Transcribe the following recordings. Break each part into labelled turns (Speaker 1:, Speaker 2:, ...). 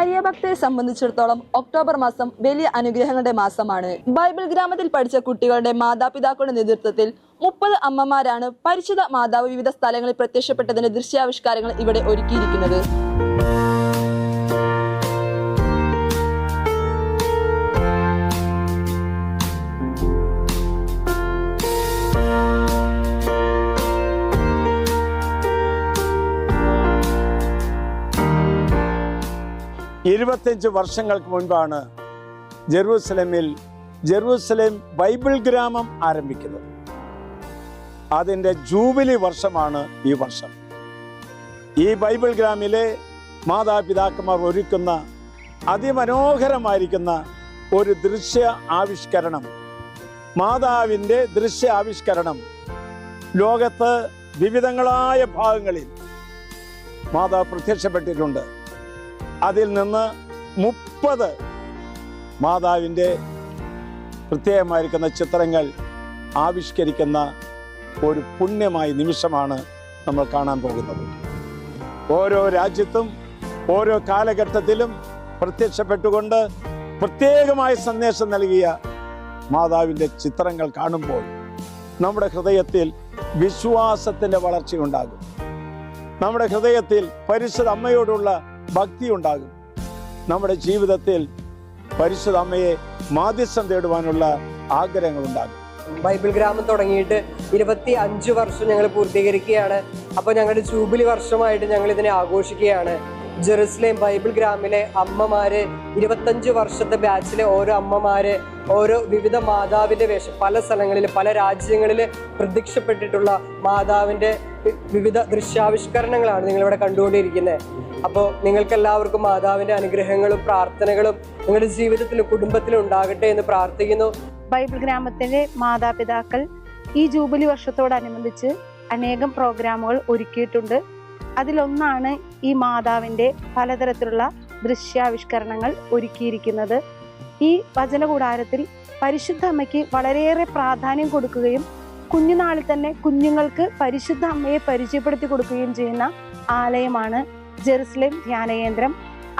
Speaker 1: Maria ഭക്തരെ സംബന്ധിച്ചിടത്തോളം October മാസം വലിയ അനുഗ്രഹങ്ങളുടെ മാസമാണ്. ബൈബിൾ ഗ്രാമത്തിൽ പഠിച്ച കുട്ടികളുടെ മാതാപിതാക്കളുടെ നേതൃത്വത്തിൽ മുപ്പത് അമ്മമാരാണ് പരിശുദ്ധ മാതാവ് വിവിധ സ്ഥലങ്ങളിൽ പ്രത്യക്ഷപ്പെട്ടതിന്റെ ദൃശ്യാവിഷ്കാരങ്ങൾ ഇവിടെ ഒരുക്കിയിരിക്കുന്നത്.
Speaker 2: ഇരുപത്തഞ്ച് വർഷങ്ങൾക്ക് മുൻപാണ് ജെറൂസലേമിൽ ജെറൂസലേം ബൈബിൾ ഗ്രാമം ആരംഭിക്കുന്നത്. അതിന്റെ ജൂബിലി വർഷമാണ് ഈ വർഷം. ഈ ബൈബിൾ ഗ്രാമിലെ മാതാപിതാക്കന്മാർ ഒരുക്കുന്ന അതിമനോഹരമായിരിക്കുന്ന ഒരു ദൃശ്യ ആവിഷ്കരണം മാതാവിന്റെ ദൃശ്യ ആവിഷ്കരണം ലോകത്ത് വിവിധങ്ങളായ ഭാഗങ്ങളിൽ മാതാവ് പ്രത്യക്ഷപ്പെട്ടിട്ടുണ്ട്. അതിൽ നിന്ന് മുപ്പത് മാതാവിന്റെ പ്രത്യേകമായിരിക്കുന്ന ചിത്രങ്ങൾ ആവിഷ്കരിക്കുന്ന ഒരു പുണ്യമായ നിമിഷമാണ് നമ്മൾ കാണാൻ പോകുന്നത്. ഓരോ രാജ്യത്തും ഓരോ കാലഘട്ടത്തിലും പ്രത്യക്ഷപ്പെട്ടുകൊണ്ട് പ്രത്യേകമായ സന്ദേശം നൽകിയ മാതാവിന്റെ ചിത്രങ്ങൾ കാണുമ്പോൾ നമ്മുടെ ഹൃദയത്തിൽ വിശ്വാസത്തിന്റെ വളർച്ചയുണ്ടാകും. നമ്മുടെ ഹൃദയത്തിൽ പരിശുദ്ധ അമ്മയോടുള്ള ഭക്തി ഉണ്ടാകും നമ്മുടെ ജീവിതത്തിൽ പരിശുദ്ധ അമ്മയെ മാധ്യസ്ഥം തേടുവാനുള്ള ആഗ്രഹങ്ങൾ ഉണ്ടാകും
Speaker 3: ബൈബിൾ ഗ്രാമം തുടങ്ങിയിട്ട് ഇരുപത്തി അഞ്ച് വർഷം ഞങ്ങൾ പൂർത്തീകരിക്കുകയാണ്. അപ്പോൾ ഞങ്ങളുടെ ജൂബിലി വർഷമായിട്ട് ഞങ്ങൾ ഇതിനെ ആഘോഷിക്കുകയാണ്. ജെറുസലേം ബൈബിൾ ഗ്രാമിലെ അമ്മമാര് ഇരുപത്തഞ്ച് വർഷത്തെ ബാച്ചിലെ ഓരോ അമ്മമാര് ഓരോ വിവിധ മാതാവിന്റെ വേഷം പല സ്ഥലങ്ങളിൽ പല രാജ്യങ്ങളിൽ പ്രത്യക്ഷപ്പെട്ടിട്ടുള്ള മാതാവിന്റെ വിവിധ ദൃശ്യാവിഷ്കരണങ്ങളാണ് നിങ്ങളിവിടെ കണ്ടുകൊണ്ടിരിക്കുന്നത് അപ്പോൾ നിങ്ങൾക്ക് എല്ലാവർക്കും മാതാവിന്റെ അനുഗ്രഹങ്ങളും പ്രാർത്ഥനകളും നിങ്ങളുടെ ജീവിതത്തിലും കുടുംബത്തിലും ഉണ്ടാകട്ടെ എന്ന് പ്രാർത്ഥിക്കുന്നു.
Speaker 4: ബൈബിൾ ഗ്രാമത്തിലെ മാതാപിതാക്കൾ ഈ ജൂബിലി വർഷത്തോടനുബന്ധിച്ച് അനേകം പ്രോഗ്രാമുകൾ ഒരുക്കിയിട്ടുണ്ട്. അതിലൊന്നാണ് ഈ മാതാവിന്റെ പലതരത്തിലുള്ള ദൃശ്യാവിഷ്കരണങ്ങൾ ഒരുക്കിയിരിക്കുന്നത്. ഈ വചനകൂടാരത്തിൽ പരിശുദ്ധ അമ്മയ്ക്ക് വളരെയേറെ പ്രാധാന്യം കൊടുക്കുകയും കുഞ്ഞുനാളിൽ തന്നെ കുഞ്ഞുങ്ങൾക്ക് പരിശുദ്ധ അമ്മയെ പരിചയപ്പെടുത്തി കൊടുക്കുകയും ചെയ്യുന്ന ആലയമാണ് ജെറുസലേം ധ്യാനകേന്ദ്രം.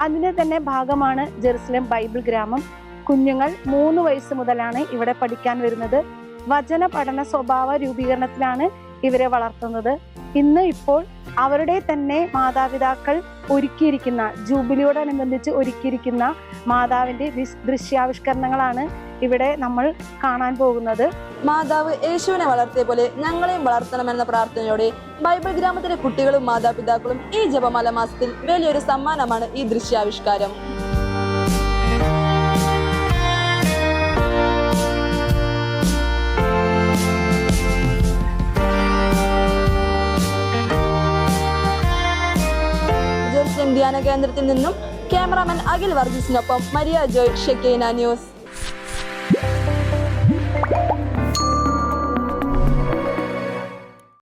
Speaker 4: അതിന്റെ തന്നെ ഭാഗമാണ് ജെറുസലേം ബൈബിൾ ഗ്രാമം. കുഞ്ഞുങ്ങൾ മൂന്ന് വയസ്സ് മുതലാണ് ഇവിടെ പഠിക്കാൻ വരുന്നത്. വചന പഠന സ്വഭാവ രൂപീകരണത്തിലാണ് ഇവരെ വളർത്തുന്നത്. ഇന്ന് ഇപ്പോൾ അവരുടെ തന്നെ മാതാപിതാക്കൾ ഒരുക്കിയിരിക്കുന്ന ജൂബിലിയോടനുബന്ധിച്ച് ഒരുക്കിയിരിക്കുന്ന മാതാവിന്റെ വിസ്- ദൃശ്യാവിഷ്കരണങ്ങളാണ് ഇവിടെ നമ്മൾ കാണാൻ പോകുന്നത്.
Speaker 1: മാതാവ് യേശുവിനെ വളർത്തിയ പോലെ ഞങ്ങളെയും വളർത്തണമെന്ന പ്രാർത്ഥനയോടെ ബൈബിൾ ഗ്രാമത്തിലെ കുട്ടികളും മാതാപിതാക്കളും ഈ ജപമാല മാസത്തിൽ വലിയൊരു സമ്മാനമാണ് ഈ ദൃശ്യാവിഷ്കാരം. മുസ്ലിം ധ്യാന കേന്ദ്രത്തിൽ നിന്നും ക്യാമറാമാൻ അഖിൽ വർഗീസിനൊപ്പം മരിയ ജോയ് ഷെക്കേന ന്യൂസ്.